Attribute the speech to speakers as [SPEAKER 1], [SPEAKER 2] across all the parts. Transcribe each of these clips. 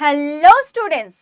[SPEAKER 1] Hello students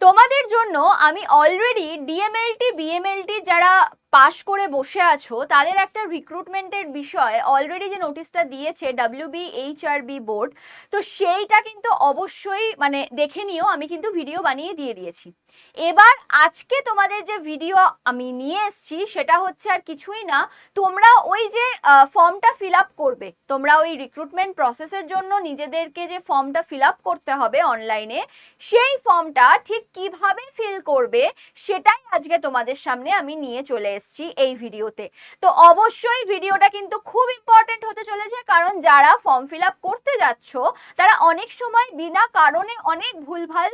[SPEAKER 1] তোমাদের জন্য আমি অলরেডি ডিএমএলটি বিএমএলটি যারা পাশ করে বসে আছো, তাদের একটা রিক্রুটমেন্টের বিষয়ে অলরেডি যে নোটিশটা দিয়েছে ডাব্লিউবি এইচআরবি বোর্ড তো সেইটা কিন্তু অবশ্যই মানে দেখে নিও, আমি কিন্তু ভিডিও বানিয়ে দিয়ে দিয়েছি। এবার আজকে তোমাদের যে ভিডিও আমি নিয়ে এসেছি, সেটা হচ্ছে আর কিছুই না, তোমরা ওই যে ফর্মটা ফিল আপ করবে। তোমরা ওই রিক্রুটমেন্ট প্রসেসের জন্য নিজেদেরকে যে ফর্মটা ফিল আপ করতে হবে অনলাইনে সেই ফর্মটা ঠিক কীভাবে ফিল করবে, সেটাই আজকে তোমাদের সামনে আমি নিয়ে চলে এসেছি এই ভিডিওতে। তো অবশ্যই ভিডিওটা কিন্তু খুব ইম্পর্টেন্ট হতে চলেছে, কারণ যারা ফর্ম ফিল আপ করতে যাচ্ছ, তারা অনেক সময় বিনা কারণে অনেক ভুলভাল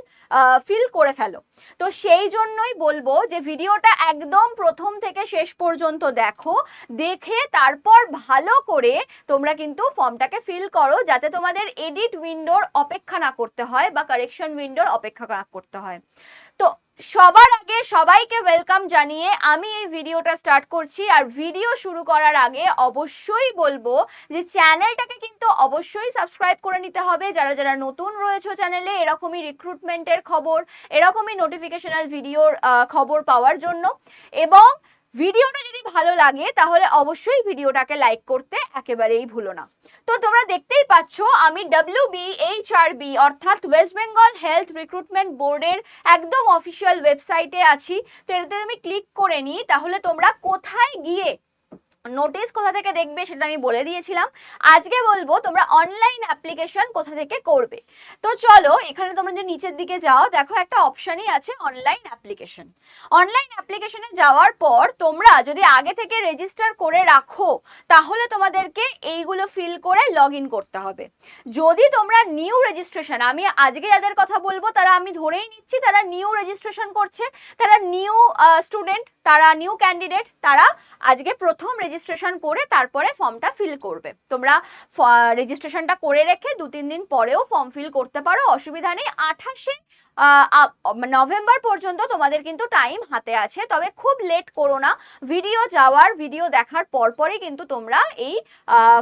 [SPEAKER 1] ফিল করে ফেলো। তো সেই জন্যই বলব যে ভিডিওটা একদম প্রথম থেকে শেষ পর্যন্ত দেখো, দেখে তারপর ভালো করে তোমরা কিন্তু ফর্মটাকে ফিল করো, যাতে তোমাদের এডিট উইন্ডোর অপেক্ষা না করতে হয় বা কারেকশন উইন্ডোর অপেক্ষা না করতে হয়। তো সবার আগে সবাইকে ওয়েলকাম জানিয়ে আমি এই ভিডিওটা স্টার্ট করছি। আর ভিডিও শুরু করার আগে অবশ্যই বলব যে চ্যানেলটাকে কিন্তু অবশ্যই সাবস্ক্রাইব করে নিতে হবে। যারা যারা নতুন রয়েছে চ্যানেলে এরকমই রিক্রুটমেন্টের খবর, এরকমই নোটিফিকেশনাল ভিডিওর খবর পাওয়ার জন্য। এবং ভিডিওটা যদি ভালো লাগে, তাহলে অবশ্যই ভিডিওটাকে লাইক করতে একেবারেই ভুলো না। তো তোমরা দেখতেই পাচ্ছ, আমি W B H R B অর্থাৎ ওয়েস্ট বেঙ্গল হেলথ রিক্রুটমেন্ট বোর্ডের একদম অফিসিয়াল ওয়েবসাইটে আছি। তো এটাতে আমি ক্লিক করে নিই, তাহলে তোমরা কোথায় গিয়ে নোটিশ কোথা থেকে দেখবে সেটা আমি বলে দিয়েছিলাম। আজকে বলব তোমরা অনলাইন অ্যাপ্লিকেশন কোথা থেকে করবে। তো চলো, এখানে তোমরা যে নিচের দিকে যাও, দেখো একটা অপশনই আছে অনলাইন অ্যাপ্লিকেশন অনলাইন অ্যাপ্লিকেশনে যাওয়ার পর তোমরা যদি আগে থেকে রেজিস্টার করে রাখো, তাহলে তোমাদেরকে এইগুলো ফিল করে লগ ইন করতে হবে। যদি তোমরা নিউ রেজিস্ট্রেশন আমি আজকে যাদের কথা বলব, তারা আমি ধরেই নিচ্ছি, তারা নিউ রেজিস্ট্রেশন করছে, তারা নিউ স্টুডেন্ট তারা নিউ ক্যান্ডিডেট তারা আজকে প্রথম রেজিস্ট্রেশন করে তারপরে ফর্মটা ফিল করবে। তোমরা রেজিস্ট্রেশনটা করে রেখে দু তিন দিন পরেও ফর্ম ফিল করতে পারো, অসুবিধা নেই। আঠাশে নভেম্বর পর্যন্ত তোমাদের কিন্তু টাইম হাতে আছে। তবে খুব লেট করো না। ভিডিও যাওয়ার ভিডিও দেখার পরপরই কিন্তু তোমরা এই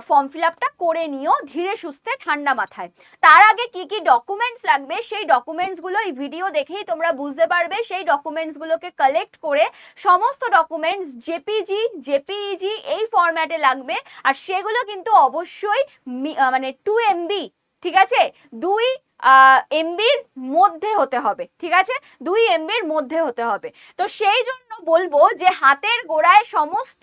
[SPEAKER 1] ফর্ম ফিল আপটা করে নিও ধীরে সুস্থে ঠান্ডা মাথায়। তার আগে কি কি ডকুমেন্টস লাগবে সেই ডকুমেন্টসগুলো এই ভিডিও দেখেই তোমরা বুঝতে পারবে। সেই ডকুমেন্টসগুলোকে কালেক্ট করে সমস্ত ডকুমেন্টস জেপিজি জেপিইজি এই ফরম্যাটে লাগবে। আর সেগুলো কিন্তু অবশ্যই মানে টু এমবি ঠিক আছে? দুই এমবির মধ্যে হতে হবে, ঠিক আছে? দুই এমবির মধ্যে হতে হবে। তো সেই জন্য বলব যে হাতের গোড়ায় সমস্ত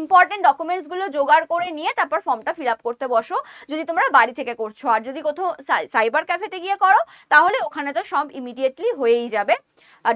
[SPEAKER 1] ইম্পর্টেন্ট ডকুমেন্টসগুলো জোগাড় করে নিয়ে তারপর ফর্মটা ফিল আপ করতে বসো, যদি তোমরা বাড়ি থেকে করছ। আর যদি কোথাও সাইবার ক্যাফেতে গিয়ে করো, তাহলে ওখানে তো সব ইমিডিয়েটলি হয়েই যাবে।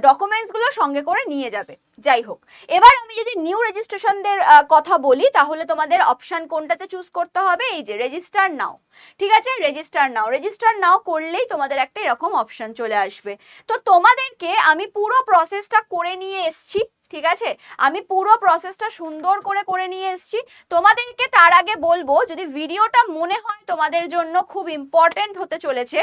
[SPEAKER 1] ডকুমেন্টসগুলো সঙ্গে করে নিয়ে যাবে। যাই হোক, এবার আমি যদি নিউ রেজিস্ট্রেশনদের কথা বলি, তাহলে তোমাদের অপশান কোনটাতে চুজ করতে হবে? এই যে রেজিস্টার নাও ঠিক আছে? রেজিস্টার নাও রেজিস্টার নাও করলেই তোমাদের একটা এরকম অপশান চলে আসবে। তো তোমাদেরকে আমি পুরো প্রসেসটা করে নিয়ে এসছি। ঠিক আছে? আমি পুরো প্রসেসটা সুন্দর করে করে নিয়ে এসেছি। তোমাদেরকে তার আগে বলব, যদি ভিডিওটা মনে হয় তোমাদের জন্য খুব ইম্পর্টেন্ট হতে চলেছে,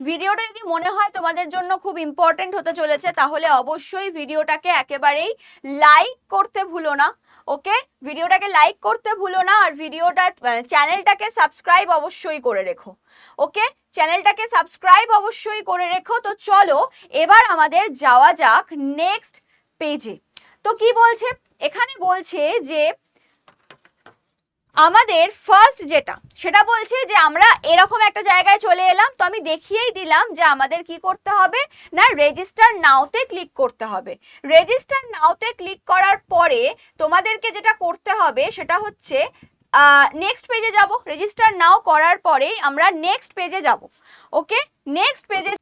[SPEAKER 1] ভিডিওটা যদি মনে হয় তোমাদের জন্য খুব ইম্পর্টেন্ট হতে চলেছে, তাহলে অবশ্যই ভিডিওটাকে একেবারেই লাইক করতে ভুলো না ওকে ভিডিওটাকে লাইক করতে ভুলো না, আর ভিডিওটা চ্যানেলটাকে সাবস্ক্রাইব অবশ্যই করে রেখো ওকে চ্যানেলটাকে সাবস্ক্রাইব অবশ্যই করে রেখো। তো চলো, এবার আমাদের যাওয়া যাক নেক্সট পেজে। তো কি বলছে? এখানে বলছে যে আমাদের ফার্স্ট যেটা, সেটা বলছে যে আমরা এরকম একটা জায়গায় চলে এলাম, তো আমি দেখিয়েই দিলাম যে আমাদের কি করতে হবে? না রেজিস্টার নাওতে ক্লিক করতে হবে। রেজিস্টার নাওতে ক্লিক করার পরে তোমাদেরকে যেটা করতে হবে, সেটা হচ্ছে নেক্সট পেজে যাব। রেজিস্টার নাও করার পরেই আমরা নেক্সট পেজে যাব। ওকে নেক্সট পেজে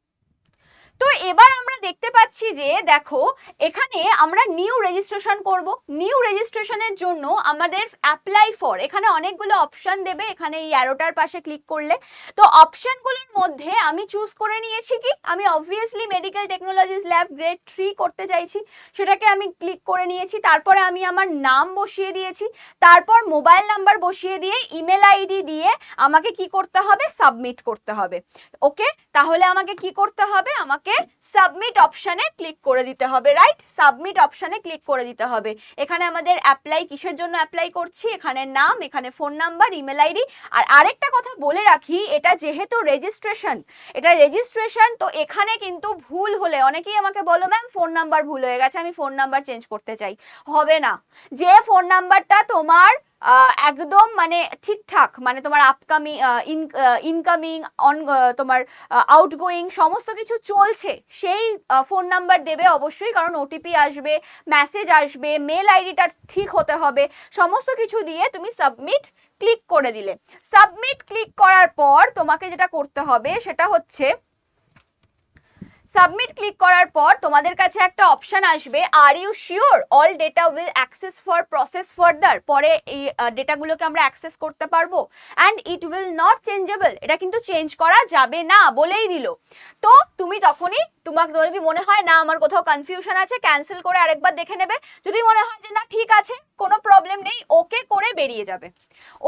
[SPEAKER 1] তো এবার আমরা দেখতে পাচ্ছি যে, দেখো, এখানে আমরা নিউ রেজিস্ট্রেশন করব। নিউ রেজিস্ট্রেশনের জন্য আমাদের অ্যাপ্লাই ফর এখানে অনেকগুলো অপশন দেবে, এখানে এই অ্যারোটার পাশে ক্লিক করলে। তো অপশনগুলোর মধ্যে আমি চুজ করে নিয়েছি কি? আমি obviously medical technologies lab grade three করতে চাইছি। সেটাকে আমি ক্লিক করে নিয়েছি। তারপরে আমি আমার নাম বসিয়ে দিয়েছি। তারপর মোবাইল নাম্বার বসিয়ে দিয়ে ইমেল আইডি দিয়ে আমাকে কি করতে হবে? সাবমিট করতে হবে। ওকে তাহলে আমাকে কি করতে হবে? আমাকে তোমাকে সাবমিট অপশানে ক্লিক করে দিতে হবে রাইট সাবমিট অপশানে ক্লিক করে দিতে হবে। এখানে আমাদের অ্যাপ্লাই কিসের জন্য অ্যাপ্লাই করছি? এখানে নাম, এখানে ফোন নাম্বার ইমেল আইডি আর আরেকটা কথা বলে রাখি, এটা যেহেতু রেজিস্ট্রেশন এটা রেজিস্ট্রেশন তো এখানে কিন্তু ভুল হলে, অনেকেই আমাকে বলো ম্যাম ফোন নাম্বার ভুল হয়ে গেছে, আমি ফোন নাম্বার চেঞ্জ করতে চাই। হবে না। যে ফোন নাম্বারটা তোমার একদম মানে ঠিকঠাক মানে তোমার আপকামিং ইনকামিং অন তোমার আউটগোয়িং সমস্ত কিছু চলছে। সেই ফোন নাম্বার দেবে অবশ্যই, কারণ ওটিপি আসবে মেসেজ আসবে মেল আইডিটা ঠিক হতে হবে, সমস্ত কিছু দিয়ে তুমি সাবমিট ক্লিক করে দিলে। সাবমিট ক্লিক করার পর তোমাকে যেটা করতে হবে, সেটা হচ্ছে সাবমিট ক্লিক করার পর তোমাদের কাছে একটা অপশান আসবে। Are you sure all data will access for process further পরে এই ডেটাগুলোকে আমরা অ্যাক্সেস করতে পারব। And it will not changeable এটা কিন্তু চেঞ্জ করা যাবে না বলেই দিল। তো তুমি তখনই তোমার যদি মনে হয়, না, আমার কোথাও কনফিউশন আছে ক্যান্সেল করে আরেকবার দেখে নেবে। যদি মনে হয় যে, না, ঠিক আছে, কোনো প্রবলেম নেই ওকে করে বেরিয়ে যাবে।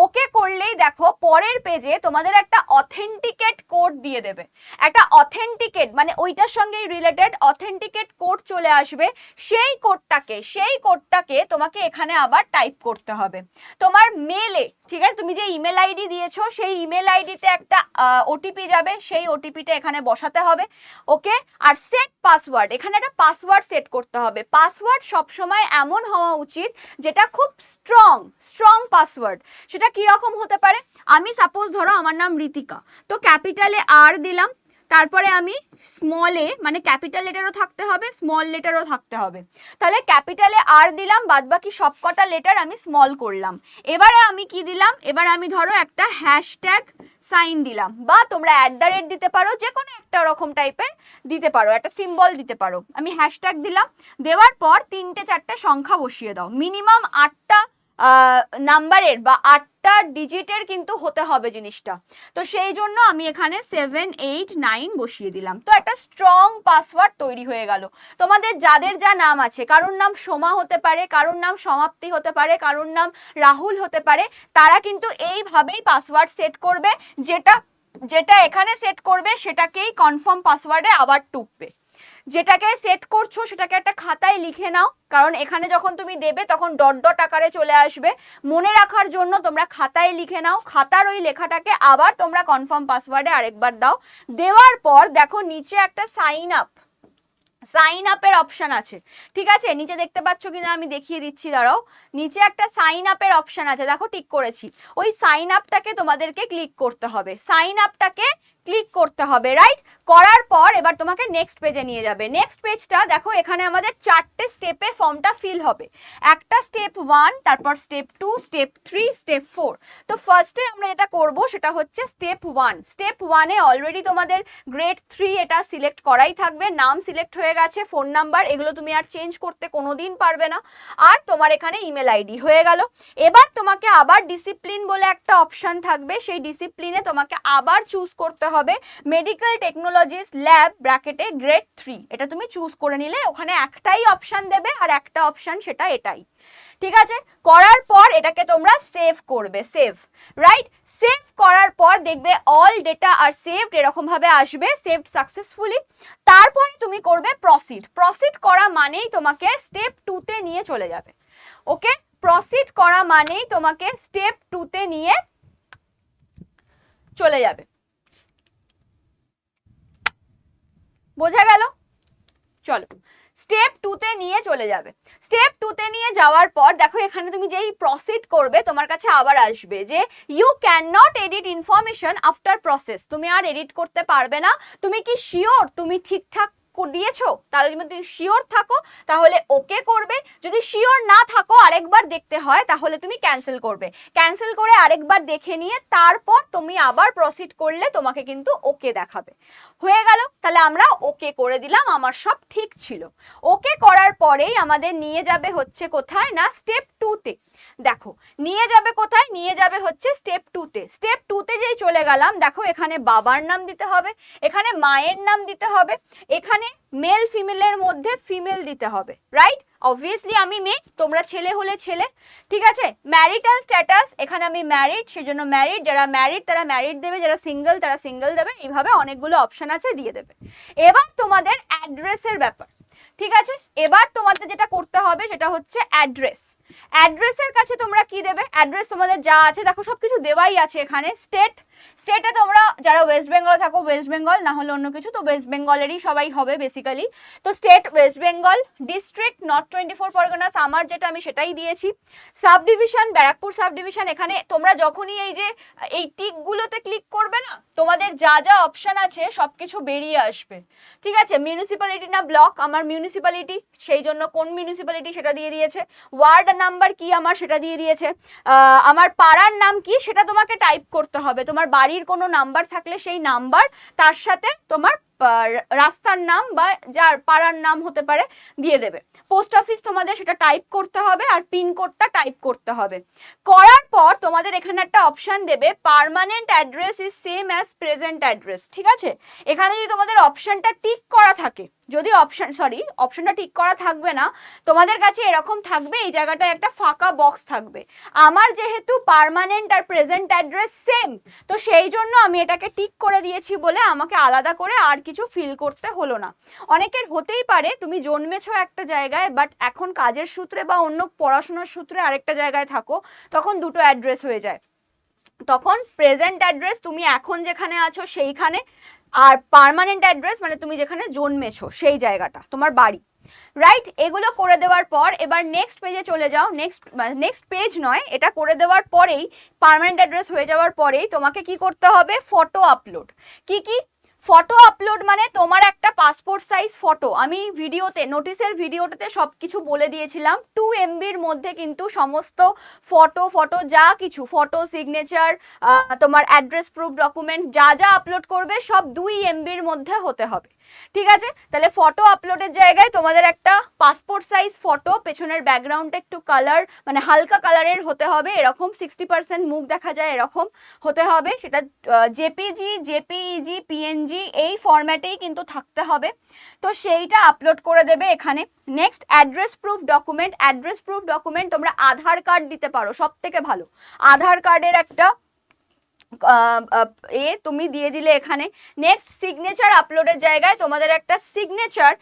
[SPEAKER 1] ওকে করলেই দেখো, পরের পেজে তোমাদের একটা অথেন্টিকেট কোড দিয়ে দেবে। একটা অথেন্টিকেট মানে ওইটার সঙ্গেই রিলেটেড অথেন্টিকেট কোড চলে আসবে। সেই কোডটাকে সেই কোডটাকে তোমাকে এখানে আবার টাইপ করতে হবে। তোমার মেলে ঠিক আছে, তুমি যে ইমেল আইডি দিয়েছ, সেই ইমেল আইডিতে একটা ওটিপি যাবে। সেই ওটিপিটা এখানে বসাতে হবে। ওকে আর সেট পাসওয়ার্ড এখানে একটা পাসওয়ার্ড সেট করতে হবে। পাসওয়ার্ড সবসময় এমন হওয়া উচিত যেটা খুব স্ট্রং স্ট্রং পাসওয়ার্ড সেটা কীরকম হতে পারে? আমি সাপোজ ধরো আমার নাম ঋতিকা তো ক্যাপিটালে আর দিলাম তারপরে আমি স্মলে মানে ক্যাপিটাল লেটারও থাকতে হবে স্মল লেটারও থাকতে হবে। তাহলে ক্যাপিটালে আর দিলাম, বাদবাকি সবকটা লেটার আমি স্মল করলাম। এবারে আমি কি দিলাম? এবার আমি ধরো একটা হ্যাশট্যাগ সাইন দিলাম, বা তোমরা অ্যাট দ্য রেট দিতে পারো যে কোনো একটা রকম টাইপের দিতে পারো, একটা সিম্বল দিতে পারো। আমি হ্যাশট্যাগ দিলাম, দেওয়ার পর তিনটে চারটে সংখ্যা বসিয়ে দাও। মিনিমাম আটটা নাম্বারের বা আটটা ডিজিটের কিন্তু হতে হবে জিনিসটা। তো সেই জন্য আমি এখানে সেভেন এইট নাইন বসিয়ে দিলাম। তো একটা স্ট্রং পাসওয়ার্ড তৈরি হয়ে গেল। তোমাদের যাদের যা নাম আছে, কারোর নাম সোমা হতে পারে, কারোর নাম সমাপ্তি হতে পারে, কারোর নাম রাহুল হতে পারে, তারা কিন্তু এইভাবেই পাসওয়ার্ড সেট করবে, যেটা যেটা এখানে সেট করবে, সেটাকেই কনফার্ম পাসওয়ার্ডে আবার টুকবে। যেটাকে সেট করছ সেটাকে একটা খাতায় লিখে নাও। কারণ এখানে যখন তুমি দেবে, তখন ডট ডট আকারে চলে আসবে। মনে রাখার জন্য তোমরা খাতায় লিখে নাও। খাতার ওই লেখাটাকে আবার তোমরা কনফার্ম পাসওয়ার্ডে আরেকবার দাও। দেওয়ার পর দেখো নিচে একটা সাইন আপ সাইন আপের অপশান আছে। ঠিক আছে? নিচে দেখতে পাচ্ছ কিনা আমি দেখিয়ে দিচ্ছি, দাঁড়াও। নিচে একটা সাইন আপের অপশন আছে, দেখো টিক করেছি। ওই সাইন আপটাকে তোমাদেরকে ক্লিক করতে হবে। সাইন আপটাকে ক্লিক করতে হবে রাইট করার পর এবার তোমাকে নেক্সট পেজে নিয়ে যাবে। নেক্সট পেজটা দেখো, এখানে আমাদের চারটে স্টেপে ফর্মটা ফিল হবে। একটা স্টেপ ওয়ান তারপর step two step three step four তো ফার্স্টে আমরা এটা করব, সেটা হচ্ছে স্টেপ ওয়ান স্টেপ ওয়ানে অলরেডি তোমাদের গ্রেড থ্রি এটা সিলেক্ট করাই থাকবে। নাম সিলেক্ট হয়ে গেছে ফোন নাম্বার এগুলো তুমি আর চেঞ্জ করতে কোনো দিন পারবে না। আর তোমার এখানে ইমেল আইডি হয়ে গেল। এবার তোমাকে আবার ডিসিপ্লিন বলে একটা অপশান থাকবে। সেই ডিসিপ্লিনে তোমাকে আবার চুজ করতে হবে মেডিকেল টেকনোলজিস ল্যাব ব্র্যাকেটে গ্রেড থ্রি এটা তুমি চুজ করে নিলে ওখানে একটাই অপশান দেবে আর একটা অপশান সেটা এটাই। ঠিক আছে? করার পর এটাকে তোমরা সেভ করবে সেভ রাইট সেভ করার পর দেখবে অল ডেটা আর সেভড এরকম ভাবে আসবে সেভড সাকসেসফুলি তারপরে তুমি করবে প্রসিড প্রসিড করা মানেই তোমাকে স্টেপ টুতে নিয়ে চলে যাবে। ওকে? প্রসিড করা মানেই তোমাকে স্টেপ টুতে নিয়ে চলে যাবে। বোঝা গেল? চলো। স্টেপ টুতে নিয়ে চলে যাবে। স্টেপ টুতে নিয়ে যাওয়ার পর, দেখো এখানে তুমি যেই প্রসিড করবে, তোমার কাছে আবার আসবে যে you can not edit information after process তুমি আর এডিট করতে পারবে না। তুমি কি শিওর তুমি ঠিকঠাক দিয়েছ, তাহলে যদি তুমি শিওর থাকো, তাহলে ওকে করবে। যদি শিওর না থাকো, আরেকবার দেখতে হয়, তাহলে তুমি ক্যান্সেল করবে। ক্যান্সেল করে আরেকবার দেখে নিয়ে, তারপর তুমি আবার প্রসিড করলে তোমাকে কিন্তু ওকে দেখাবে। হয়ে গেল, তাহলে আমরা ওকে করে দিলাম, আমার সব ঠিক ছিল। ওকে করার পরেই আমাদের নিয়ে যাবে হচ্ছে কোথায় না স্টেপ টুতে দেখো, নিয়ে যাবে কোথায়? নিয়ে যাবে হচ্ছে স্টেপ টুতে স্টেপ টুতে যেই চলে গেলাম, দেখো এখানে বাবার নাম দিতে হবে, এখানে মায়ের নাম দিতে হবে, এখানে মেল ফিমেলের মধ্যে ফিমেল দিতে হবে রাইট অবভিয়াসলি আমি মেয়ে, তোমরা ছেলে হলে ছেলে, ঠিক আছে? ম্যারিটাল স্ট্যাটাস এখানে আমি ম্যারিড সেজন্য ম্যারিড যারা ম্যারিড তারা ম্যারিড দেবে, যারা সিঙ্গেল তারা সিঙ্গেল দেবে, এইভাবে অনেকগুলো অপশান আছে দিয়ে দেবে। এবার তোমাদের অ্যাড্রেসের ব্যাপার, ঠিক আছে? এবার তোমাদের যেটা করতে হবে, সেটা হচ্ছে অ্যাড্রেস অ্যাড্রেসের কাছে তোমরা কি দেবে? অ্যাড্রেস তোমাদের যা আছে, দেখো সব কিছু দেওয়াই আছে এখানে। স্টেট স্টেটে তোমরা যারা ওয়েস্ট বেঙ্গলে থাকো ওয়েস্ট বেঙ্গল না হলে অন্য কিছু, তো ওয়েস্ট বেঙ্গলেরই সবাই হবে বেসিক্যালি তো state West Bengal district North twenty four Parganas আমার যেটা আমি সেটাই দিয়েছি। Sub division Barrackpore sub division এখানে তোমরা যখনই এই যে, এই টিকগুলোতে ক্লিক করবে না, তোমাদের যা যা অপশন আছে সব কিছু বেরিয়ে আসবে। ঠিক আছে? মিউনিসিপ্যালিটি না ব্লক আমার মিউনিসিপ্যালিটি সেই জন্য কোন মিউনিসিপ্যালিটি সেটা দিয়ে দিয়েছে। ওয়ার্ড নাম্বার কি আমার সেটা দিয়ে দিয়েছে। আমার পাড়ার নাম কি সেটা তোমাকে টাইপ করতে হবে। তোমার বাড়ির কোনো নাম্বার থাকলে সেই নাম্বার তার সাথে তোমার রাস্তার নাম বা যার পাড়ার নাম হতে পারে দিয়ে দেবে। পোস্ট অফিস তোমাদের সেটা টাইপ করতে হবে আর পিনকোডটা টাইপ করতে হবে। করার পর তোমাদের এখানে একটা অপশন দেবে permanent address is same as present address ঠিক আছে? এখানে যদি তোমাদের অপশানটা টিক করা থাকে যদি অপশন সরি অপশনটা ঠিক করা থাকবে না, তোমাদের কাছে এরকম থাকবে, এই জায়গাটায় একটা ফাঁকা বক্স থাকবে। আমার যেহেতু পার্মানেন্ট আর প্রেজেন্ট অ্যাড্রেস সেম তো সেই জন্য আমি এটাকে টিক করে দিয়েছি বলে আমাকে আলাদা করে আর কিছু ফিল করতে হলো না। অনেকের হতেই পারে, তুমি জন্মেছো একটা জায়গায় বাট এখন কাজের সূত্রে বা অন্য পড়াশোনার সূত্রে আরেকটা জায়গায় থাকো, তখন দুটো অ্যাড্রেস হয়ে যায়। তখন প্রেজেন্ট অ্যাড্রেস তুমি এখন যেখানে আছো সেইখানে আর পারমানেন্ট অ্যাড্রেস মানে তুমি যেখানে জন্মেছো, সেই জায়গাটা, তোমার বাড়ি। রাইট এগুলো করে দেওয়ার পর, এবার নেক্সট পেজে চলে যাও। নেক্সট নেক্সট পেজ নয়, এটা করে দেওয়ার পরেই পারমানেন্ট অ্যাড্রেস হয়ে যাওয়ার পরেই তোমাকে কি করতে হবে? ফটো আপলোড কি কি ফটো আপলোড মানে তোমার একটা পাসপোর্ট সাইজ ফটো আমি ভিডিওতে নোটিসের ভিডিওটাতে সব কিছু বলে দিয়েছিলাম। টু এমবির মধ্যে কিন্তু সমস্ত ফটো ফটো যা কিছু ফটো সিগনেচার তোমার অ্যাড্রেস প্রুফ ডকুমেন্ট যা যা আপলোড করবে, সব দুই এমবির মধ্যে হতে হবে। ঠিক আছে? তাহলে ফটো আপলোডের জায়গায় তোমাদের একটা পাসপোর্ট সাইজ ফটো পেছনের ব্যাকগ্রাউন্ডটা একটু কালার মানে হালকা কালারের হতে হবে, এরকম সিক্সটি পার্সেন্ট মুখ দেখা যায় এরকম হতে হবে। সেটা জেপিজি, জেপিইজি, পিএনজি এই ফরম্যাটেই কিন্তু থাকতে হবে। তো সেইটা আপলোড করে দেবে এখানে। Next address proof document address proof document তোমরা আধার কার্ড দিতে পারো সব থেকে ভালো। আধার কার্ডের একটা এ তুমি দিয়ে দিলে এখানে। নেক্সট সিগনেচার আপলোডের জায়গায় তোমাদের একটা সিগনেচার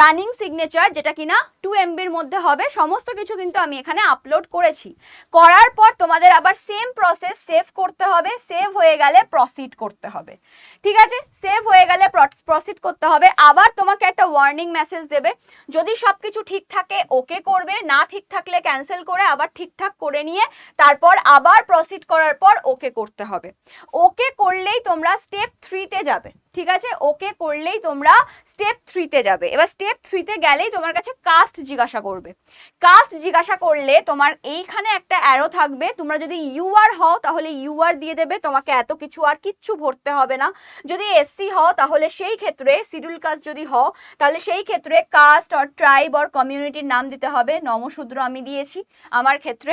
[SPEAKER 1] রানিং সিগনেচার যেটা কিনা টু এমবির মধ্যে হবে। সমস্ত কিছু কিন্তু আমি এখানে আপলোড করেছি। করার পর তোমাদের আবার সেম প্রসেস সেভ করতে হবে। সেভ হয়ে গেলে প্রসিড করতে হবে। ঠিক আছে? সেভ হয়ে গেলে প্রসিড করতে হবে। আবার তোমাকে একটা ওয়ার্নিং মেসেজ দেবে। যদি সব কিছু ঠিক থাকে ওকে করবে। না ঠিক থাকলে ক্যান্সেল করে আবার ঠিকঠাক করে নিয়ে তারপর আবার প্রসিড করার পর ওকে করতে হবে। ওকে করলেই তোমরা স্টেপ থ্রিতে যাবে, ঠিক আছে? ওকে করলেই তোমরা স্টেপ থ্রিতে যাবে। এবার স্টেপ থ্রিতে গেলেই তোমার কাছে কাস্ট জিজ্ঞাসা করবে। কাস্ট জিজ্ঞাসা করলে তোমার এইখানে একটা অ্যারো থাকবে। তোমরা যদি ইউআর হও, তাহলে ইউআর দিয়ে দেবে। তোমাকে এত কিছু আর কিচ্ছু ভরতে হবে না। যদি এসসি হও, তাহলে সেই ক্ষেত্রে শিডিউল কাস্ট যদি হও, তাহলে সেই ক্ষেত্রে কাস্ট অর ট্রাইব অর কমিউনিটির নাম দিতে হবে। নমশূদ্র আমি দিয়েছি আমার ক্ষেত্রে।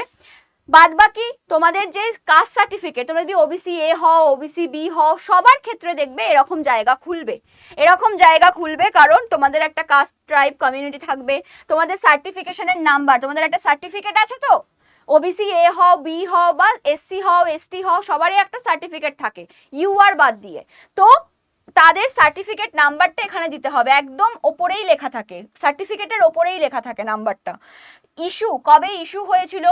[SPEAKER 1] বাদ বাকি তোমাদের যে কাস্ট সার্টিফিকেট তোমরা যদি ওবিসি এ হও ওবিসি বি হও, সবার ক্ষেত্রে দেখবে এরকম জায়গা খুলবে। এরকম জায়গা খুলবে কারণ তোমাদের একটা কাস্ট ট্রাইব কমিউনিটি থাকবে, তোমাদের সার্টিফিকেশনের নাম্বার তোমাদের একটা সার্টিফিকেট আছে তো? ওবিসি এ হও বি হও বা এসসি হও এসটি হও, সবারই একটা সার্টিফিকেট থাকে। ইউ আর বাদ দিয়ে। তো তাদের সার্টিফিকেট নাম্বারটা এখানে দিতে হবে। একদম ওপরেই লেখা থাকে। সার্টিফিকেটের ওপরেই লেখা থাকে নাম্বারটা ইস্যু কবে ইস্যু হয়েছিল?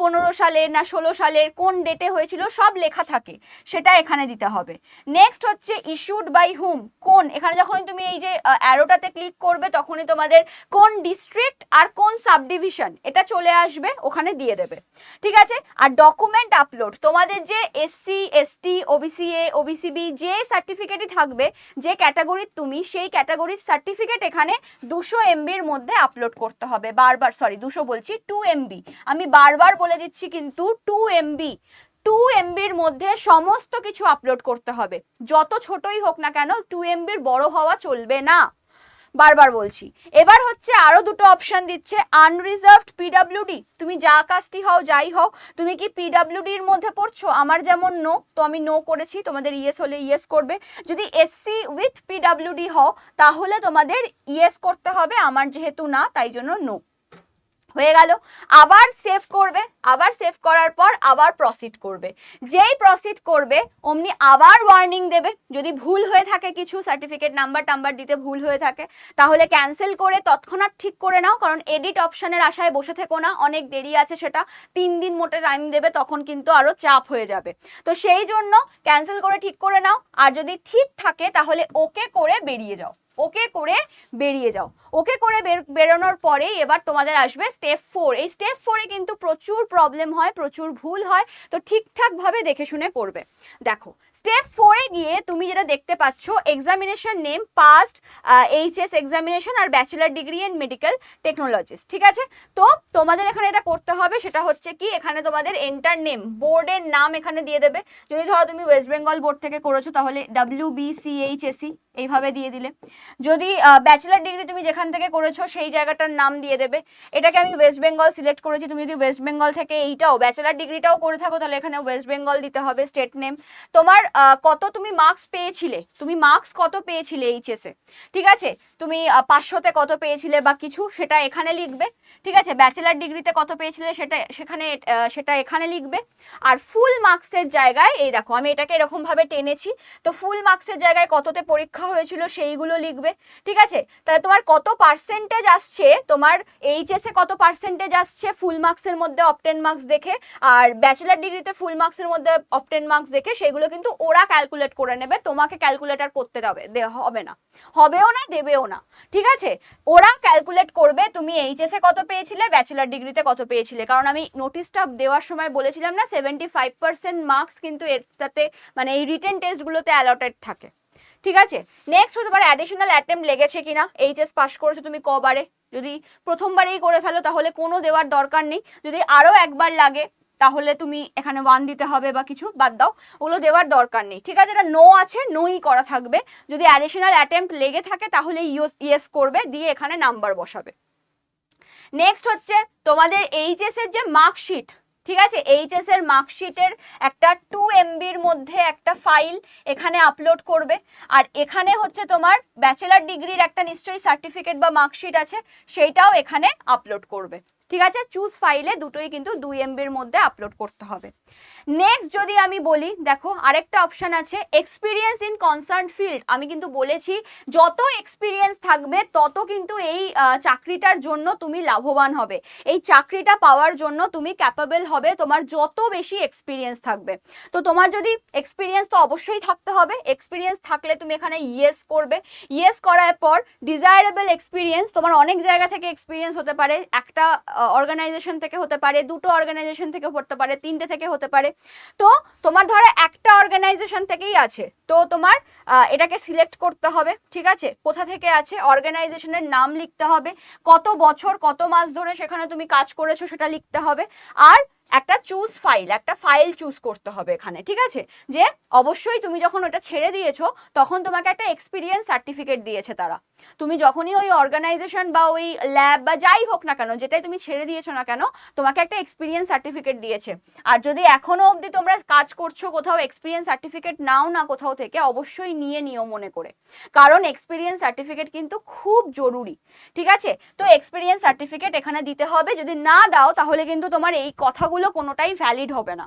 [SPEAKER 1] পনেরো সালের না ষোলো সালের কোন ডেটে হয়েছিল, সব লেখা থাকে, সেটা এখানে দিতে হবে। নেক্সট হচ্ছে ইস্যুড বাই হুম কোন? এখানে যখনই তুমি এই যে অ্যারোটাতে ক্লিক করবে, তখনই তোমাদের কোন ডিস্ট্রিক্ট আর কোন সাবডিভিশন এটা চলে আসবে, ওখানে দিয়ে দেবে। ঠিক আছে? আর ডকুমেন্ট আপলোড তোমাদের যে SC ST OBC A OBC B যে সার্টিফিকেটই থাকবে, যে ক্যাটাগরির তুমি, সেই ক্যাটাগরির সার্টিফিকেট এখানে দুশো এমবির মধ্যে আপলোড করতে হবে। বারবার সরি দুশো বলছি টু এমবি আমি বারবার বলে দিচ্ছি কিন্তু টু এমবি টু এমবির মধ্যে সমস্ত কিছু আপলোড করতে হবে। যত ছোটই হোক না কেন টু এমবির বড় হওয়া চলবে না। বারবার বলছি। এবার হচ্ছে আরও দুটো অপশন দিচ্ছে আনরিজার্ভড পিডাব্লিউডি তুমি যা কাস্টই হও, যাই হও, তুমি কি পিডাব্লিউডির মধ্যে পড়ছো? আমার যেমন নো তো আমি নো করেছি, তোমাদের ইয়েস হলে ইয়েস করবে। যদি এসসি উইথ পিডাব্লিউডি হও, তাহলে তোমাদের ইয়েস করতে হবে, আমার যেহেতু না, তাই জন্য নো হয়ে গেল। আবার সেভ করবে, আবার সেভ করার পর আবার প্রসিড করবে। যেই প্রসিড করবে, অমনি আবার ওয়ার্নিং দেবে। যদি ভুল হয়ে থাকে কিছু সার্টিফিকেট নাম্বার টাম্বার দিতে ভুল হয়ে থাকে, তাহলে ক্যান্সেল করে তৎক্ষণাৎ ঠিক করে নাও, কারণ এডিট অপশানের আশায় বসে থেকো না, অনেক দেরি আছে সেটা। তিন দিন মোটে টাইম দেবে, তখন কিন্তু আরও চাপ হয়ে যাবে। তো সেই জন্য ক্যান্সেল করে ঠিক করে নাও, আর যদি ঠিক থাকে, তাহলে ওকে করে বেরিয়ে যাও। ওকে করে বেরিয়ে যাও। ওকে করে বের- বেরোনোর পরেই এবার তোমাদের আসবে স্টেপ ফোর এই স্টেপ ফোরে কিন্তু প্রচুর প্রবলেম হয়, প্রচুর ভুল হয়, তো ঠিকঠাকভাবে দেখে শুনে করবে। দেখো স্টেপ ফোরে গিয়ে তুমি যেটা দেখতে পাচ্ছ examination name past HS examination R bachelor degree in medical technologies ঠিক আছে? তো তোমাদের এখানে এটা করতে হবে, সেটা হচ্ছে কি, এখানে তোমাদের এন্টার নেম বোর্ডের নাম এখানে দিয়ে দেবে। যদি ধরো তুমি ওয়েস্ট বেঙ্গল বোর্ড থেকে করেছ, তাহলে ডাব্লিউ বি সি এইচ এইভাবে দিয়ে দিলে। যদি ব্যাচেলার ডিগ্রি তুমি যেখান থেকে করেছ সেই জায়গাটার নাম দিয়ে দেবে। এটাকে আমি ওয়েস্ট বেঙ্গল সিলেক্ট করেছি। তুমি যদি ওয়েস্ট বেঙ্গল থেকে এইটাও ব্যাচেলার ডিগ্রিটাও করে থাকো, তাহলে এখানে ওয়েস্ট বেঙ্গল দিতে হবে স্টেট নেম তোমার কত তুমি মার্কস পেয়েছিলে? তুমি মার্কস কত পেয়েছিলে এইচএসে ঠিক আছে? তুমি পাঁচশোতে কত পেয়েছিলে বা কিছু, সেটা এখানে লিখবে। ঠিক আছে? ব্যাচেলার ডিগ্রিতে কত পেয়েছিলে সেটা, সেখানে সেটা এখানে লিখবে। আর ফুল মার্কসের জায়গায়, এই দেখো, আমি এটাকে এরকমভাবে টেনেছি। তো ফুল মার্কসের জায়গায় কততে পরীক্ষা হয়েছিল সেইগুলো লিখবে। ঠিক আছে? তাহলে তোমার কত পার্সেন্টেজ আসছে? তোমার এইচএসে কত পার্সেন্টেজ আসছে? ফুল মার্কসের মধ্যে অপটেন মার্কস দেখে, আর ব্যাচেলার ডিগ্রিতে ফুল মার্কসের মধ্যে অপটেন মার্কস দেখে, সেগুলো কিন্তু ওরা ক্যালকুলেট করে নেবে। তোমাকে ক্যালকুলেটার করতে দেবে হবে না। হবেও না, দেবেও না। ঠিক আছে? ওরা ক্যালকুলেট করবে তুমি এইচএসে কত পেয়েছিলে ব্যাচেলার ডিগ্রিতে কত পেয়েছিলে। কারণ আমি নোটিশটা দেওয়ার সময় বলেছিলাম না সেভেন্টি ফাইভ পার্সেন্ট মার্কস কিন্তু এর সাথে মানে এই রিটেন টেস্টগুলোতে অ্যালটেড থাকে। ঠিক আছে? নেক্সট হতে পারে অ্যাডিশনাল অ্যাটেম্প লেগেছে কিনা? এইচএস পাস করেছ তুমি কবারে। যদি প্রথমবারেই করে ফেলো, তাহলে কোনো দেওয়ার দরকার নেই। যদি আরও একবার লাগে, তাহলে তুমি এখানে ওয়ান দিতে হবে বা কিছু, বাদ দাও। ওগুলো দেওয়ার দরকার নেই। ঠিক আছে? এটা নো আছে নোই করা থাকবে। যদি অ্যাডিশনাল অ্যাটেম্প লেগে থাকে, তাহলে ইয়েস করবে, দিয়ে এখানে নাম্বার বসাবে। নেক্সট হচ্ছে তোমাদের এইচএস এর যে মার্কশিট ঠিক আছে? এইচএস এর মার্কশিটের একটা টু এমবির মধ্যে একটা ফাইল এখানে আপলোড করবে। আর এখানে হচ্ছে তোমার ব্যাচেলার ডিগ্রির একটা নিশ্চয়ই সার্টিফিকেট বা মার্কশিট আছে, সেইটাও এখানে আপলোড করবে। ঠিক আছে? চুজ ফাইলে দুটোই কিন্তু দুই এমবির মধ্যে আপলোড করতে হবে। নেক্সট যদি আমি বলি, দেখো, আরেকটা অপশান আছে এক্সপিরিয়েন্স ইন কনসার্ন ফিল্ড আমি কিন্তু বলেছি, যত এক্সপিরিয়েন্স থাকবে, তত কিন্তু এই চাকরিটার জন্য তুমি লাভবান হবে। এই চাকরিটা পাওয়ার জন্য তুমি ক্যাপাবল হবে তোমার যত বেশি এক্সপিরিয়েন্স থাকবে। তো তোমার যদি এক্সপিরিয়েন্স তো অবশ্যই থাকতে হবে। এক্সপিরিয়েন্স থাকলে তুমি এখানে ইয়েস করবে। ইয়েস করার পর ডিজায়ারেবল এক্সপিরিয়েন্স তোমার অনেক জায়গা থেকে এক্সপিরিয়েন্স হতে পারে। একটা অর্গানাইজেশন থেকে হতে পারে, দুটো অর্গানাইজেশন থেকে হতে পারে, তিনটে থেকে হতে পারে। তো তোমার ধরো একটা অর্গানাইজেশন থেকেই আছে। তো তোমার এটাকে সিলেক্ট করতে হবে, ঠিক আছে? কোথা থেকে আছে? অর্গানাইজেশনের নাম লিখতে হবে। কত বছর, কত মাস ধরে সেখানে তুমি কাজ করেছ সেটা লিখতে হবে। আর একটা চুজ ফাইল একটা ফাইল চুজ করতে হবে এখানে, ঠিক আছে? যে অবশ্যই তুমি যখন ওটা ছেড়ে দিয়েছ, তখন তোমাকে একটা এক্সপিরিয়েন্স সার্টিফিকেট দিয়েছে তারা। তুমি যখনই ওই অর্গানাইজেশন বা ওই ল্যাব বা যাই হোক না কেন, যেটাই তুমি ছেড়ে দিয়েছ না কেন, তোমাকে একটা এক্সপিরিয়েন্স সার্টিফিকেট দিয়েছে। আর যদি এখনও অবধি তোমরা কাজ করছ কোথাও এক্সপিরিয়েন্স সার্টিফিকেট নাও না কোথাও থেকে, অবশ্যই নিয়ে নিও মনে করে। কারণ এক্সপিরিয়েন্স সার্টিফিকেট কিন্তু খুব জরুরি, ঠিক আছে? তো এক্সপিরিয়েন্স সার্টিফিকেট এখানে দিতে হবে। যদি না দাও, তাহলে কিন্তু তোমার এই কথাগুলো কোনোটাই ভ্যালিড হবে না।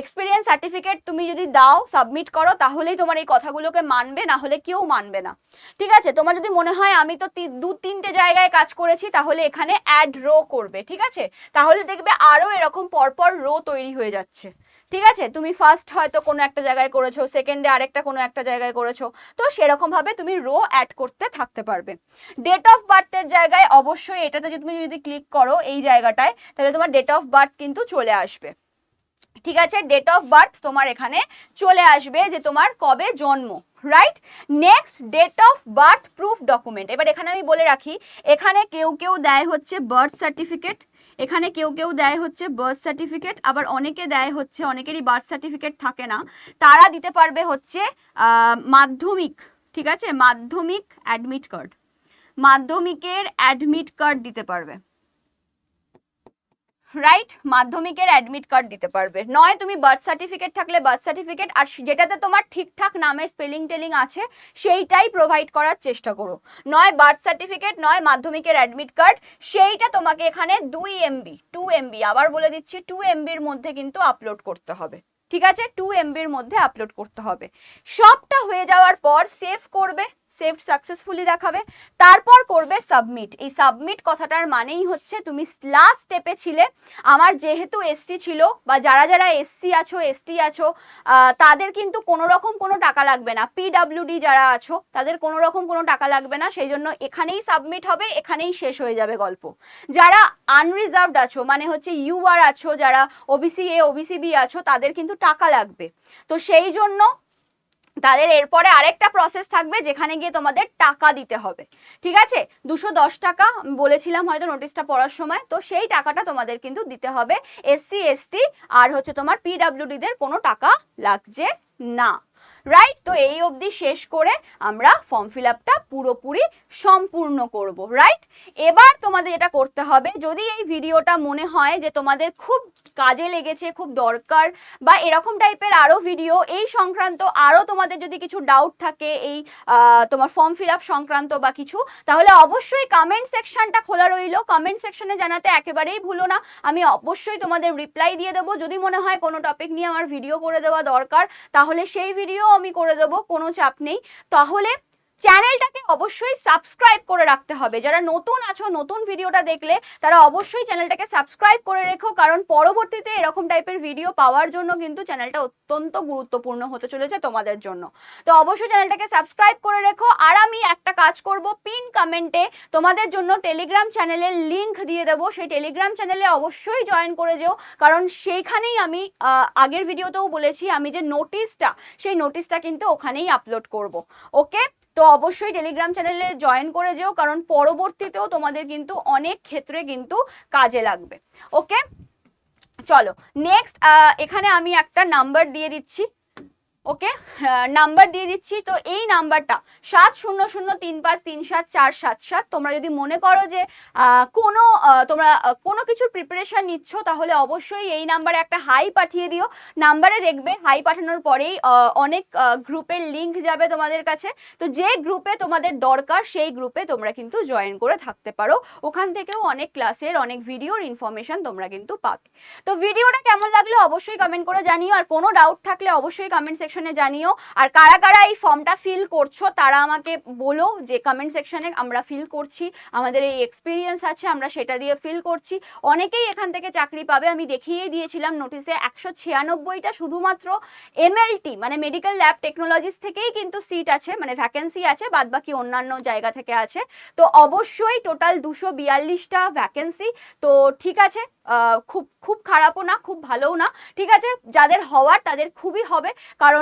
[SPEAKER 1] এক্সপিরিয়েন্স সার্টিফিকেট তুমি যদি দাও সাবমিট করো, তাহলেই তোমার এই কথাগুলোকে মানবে না হলে কেউ মানবে না। ঠিক আছে? তোমার যদি মনে হয়, আমি তো দু তিনটে জায়গায় কাজ করেছি, তাহলে এখানে অ্যাড রো করবে, ঠিক আছে? তাহলে দেখবে আরও এরকম পরপর রো তৈরি হয়ে যাচ্ছে। ঠিক আছে? তুমি ফার্স্ট হয়তো কোনো একটা জায়গায় করেছ সেকেন্ডে আরেকটা কোনো একটা জায়গায় করেছ। তো সেরকমভাবে তুমি রো অ্যাড করতে থাকতে পারবে। ডেট অফ বার্থের জায়গায় অবশ্যই এটাতে যদি তুমি যদি ক্লিক করো এই জায়গাটায়, তাহলে তোমার ডেট অফ বার্থ কিন্তু চলে আসবে। ঠিক আছে? ডেট অফ বার্থ তোমার এখানে চলে আসবে যে তোমার কবে জন্ম right next date of birth proof document এবার এখানে আমি বলে রাখি, এখানে কেউ কেউ দেয় হচ্ছে বার্থ সার্টিফিকেট এখানে কেউ কেউ দেয় হচ্ছে বার্থ সার্টিফিকেট আবার অনেকে দেয় হচ্ছে, অনেকেরই বার্থ সার্টিফিকেট থাকে না। তারা দিতে পারবে হচ্ছে মাধ্যমিক, ঠিক আছে? মাধ্যমিক অ্যাডমিট কার্ড মাধ্যমিকের অ্যাডমিট কার্ড দিতে পারবে। রাইট মাধ্যমিকের অ্যাডমিট কার্ড দিতে পারবে। নয়, তুমি বার্থ সার্টিফিকেট থাকলে বার্থ সার্টিফিকেট আর যেটাতে তোমার ঠিকঠাক নামের স্পেলিং টেলিং আছে, সেইটাই প্রোভাইড করার চেষ্টা করো। নয় বার্থ সার্টিফিকেট নয়, মাধ্যমিকের অ্যাডমিট কার্ড সেইটা তোমাকে এখানে দুই এমবি টু এমবি আবার বলে দিচ্ছি টু এমবির মধ্যে কিন্তু আপলোড করতে হবে। ঠিক আছে টু এমবির মধ্যে আপলোড করতে হবে। সবটা হয়ে যাওয়ার পর সেভ করবে সেভ সাকসেসফুলি দেখাবে, তারপর করবে সাবমিট এই সাবমিট কথাটার মানেই হচ্ছে তুমি লাস্ট স্টেপে ছিলে। আমার যেহেতু এসসি ছিল বা যারা যারা এসসি আছো এসটি আছো তাদের কিন্তু কোনো রকম কোনো টাকা লাগবে না। পিডাব্লিউডি যারা আছো, তাদের কোনো রকম কোনো টাকা লাগবে না। সেই জন্য এখানেই সাবমিট হবে, এখানেই শেষ হয়ে যাবে গল্প। যারা আনরিজার্ভড আছো মানে হচ্ছে ইউআর আছো, যারা ওবিসি এ ওবিসি বি আছো, তাদের কিন্তু টাকা লাগবে। তো সেই জন্য তাদের এরপরে আরেকটা প্রসেস থাকবে, যেখানে গিয়ে তোমাদের টাকা দিতে হবে। ঠিক আছে? দুশো দশ টাকা বলেছিলাম হয়তো নোটিশটা পড়ার সময়, তো সেই টাকাটা তোমাদের কিন্তু দিতে হবে। এসসি এসটি আর হচ্ছে তোমার পিডাব্লিউডিদের কোনো টাকা লাগছে না। রাইট তো এই অবধি শেষ করে আমরা ফর্ম ফিল আপটা পুরোপুরি সম্পূর্ণ করব রাইট এবার তোমাদের এটা করতে হবে, যদি এই ভিডিওটা মনে হয় যে তোমাদের খুব কাজে লেগেছে, খুব দরকার, বা এরকম টাইপের আরও ভিডিও এই সংক্রান্ত আরও তোমাদের যদি কিছু ডাউট থাকে, এই তোমার ফর্ম ফিল আপ সংক্রান্ত বা কিছু, তাহলে অবশ্যই কমেন্ট সেকশনটা খোলা রইল। কমেন্ট সেকশনে জানাতে একেবারেই ভুলো না। আমি অবশ্যই তোমাদের রিপ্লাই দিয়ে দেবো। যদি মনে হয় কোনো টপিক নিয়ে আমার ভিডিও করে দেওয়া দরকার, তাহলে সেই ভিডিও আমি করে দেবো কোনো চাপ নেই। তাহলে চ্যানেলটাকে অবশ্যই সাবস্ক্রাইব করে রাখতে হবে। যারা নতুন আছো, নতুন ভিডিওটা দেখলে তারা অবশ্যই চ্যানেলটাকে সাবস্ক্রাইব করে রেখো, কারণ পরবর্তীতে এরকম টাইপের ভিডিও পাওয়ার জন্য কিন্তু চ্যানেলটা অত্যন্ত গুরুত্বপূর্ণ হতে চলেছে তোমাদের জন্য। তো অবশ্যই চ্যানেলটাকে সাবস্ক্রাইব করে রেখো। আর আমি একটা কাজ করব, পিন কমেন্টে তোমাদের জন্য টেলিগ্রাম চ্যানেলের লিংক দিয়ে দেবো। সেই টেলিগ্রাম চ্যানেলে অবশ্যই জয়েন করে যেও, কারণ সেইখানেই আমি আগের ভিডিওতেও বলেছি আমি যে নোটিশটা সেই নোটিশটা কিন্তু ওখানেই আপলোড করব। ওকে? তো অবশ্যই টেলিগ্রাম চ্যানেলে জয়েন করে যেও, কারণ পরবর্তীতেও তোমাদের কিন্তু অনেক ক্ষেত্রে কিন্তু কাজে লাগবে। ওকে চলো নেক্সট এখানে আমি একটা নাম্বার দিয়ে দিচ্ছি। ওকে নাম্বার দিয়ে দিচ্ছি। তো এই নাম্বারটা সাত শূন্য শূন্য তিন পাঁচ তিন সাত চার সাত সাত। তোমরা যদি মনে করো যে কোনো তোমরা কোনো কিছুর প্রিপারেশন নিচ্ছ, তাহলে অবশ্যই এই নাম্বারে একটা হাই পাঠিয়ে দিও। নাম্বারে দেখবে হাই পাঠানোর পরেই অনেক গ্রুপের লিংক যাবে তোমাদের কাছে। তো যে গ্রুপে তোমাদের দরকার, সেই গ্রুপে তোমরা কিন্তু জয়েন করে থাকতে পারো। ওখান থেকেও অনেক ক্লাসের অনেক ভিডিওর ইনফরমেশন তোমরা কিন্তু পাবে। তো ভিডিওটা কেমন লাগল? অবশ্যই কমেন্ট করে জানিও। আর কোনো ডাউট থাকলে অবশ্যই কমেন্ট সেকশনে জানিও। আর কারা কারা এই ফর্মটা ফিল করছ, তারা আমাকে বলো যে কমেন্ট সেকশনে আমরা ফিল করছি, আমাদের এই এক্সপিরিয়েন্স আছে, আমরা সেটা দিয়ে ফিল করছি। অনেকেই এখান থেকে চাকরি পাবে, আমি দেখিয়ে দিয়েছিলাম নোটিশে একশো ছিয়ানব্বইটা শুধুমাত্র এমএলটি মানে মেডিকেল ল্যাব টেকনোলজিস থেকেই কিন্তু সিট আছে মানে ভ্যাকেন্সি আছে বাদ বাকি অন্যান্য জায়গা থেকে আছে। তো অবশ্যই টোটাল দুশো বিয়াল্লিশটা ভ্যাকেন্সি তো ঠিক আছে খুব খুব খারাপও না, খুব ভালোও না। ঠিক আছে, যাদের হওয়ার তাদের খুবই হবে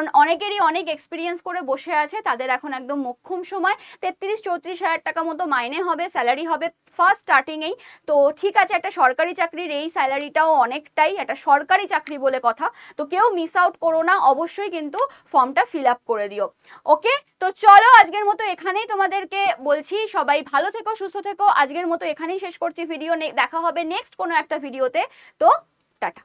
[SPEAKER 1] কারণ অনেকেরই অনেক এক্সপিরিয়েন্স করে বসে আছে, তাদের এখন একদম মোক্ষম সময়। তেত্রিশ, চৌত্রিশ হাজার টাকা মতো মাইনে হবে স্যালারি হবে ফার্স্ট স্টার্টিংয়েই তো ঠিক আছে, একটা সরকারি চাকরির এই স্যালারিটাও অনেকটাই একটা সরকারি চাকরি বলে কথা। তো কেউ মিস আউট করো না, অবশ্যই কিন্তু ফর্মটা ফিল আপ করে দিও। ওকে তো চলো আজকের মতো এখানেই তোমাদেরকে বলছি, সবাই ভালো থেকো, সুস্থ থেকো। আজকের মতো এখানেই শেষ করছি ভিডিও দেখা হবে নেক্সট কোনো একটা ভিডিওতে তো টাটা।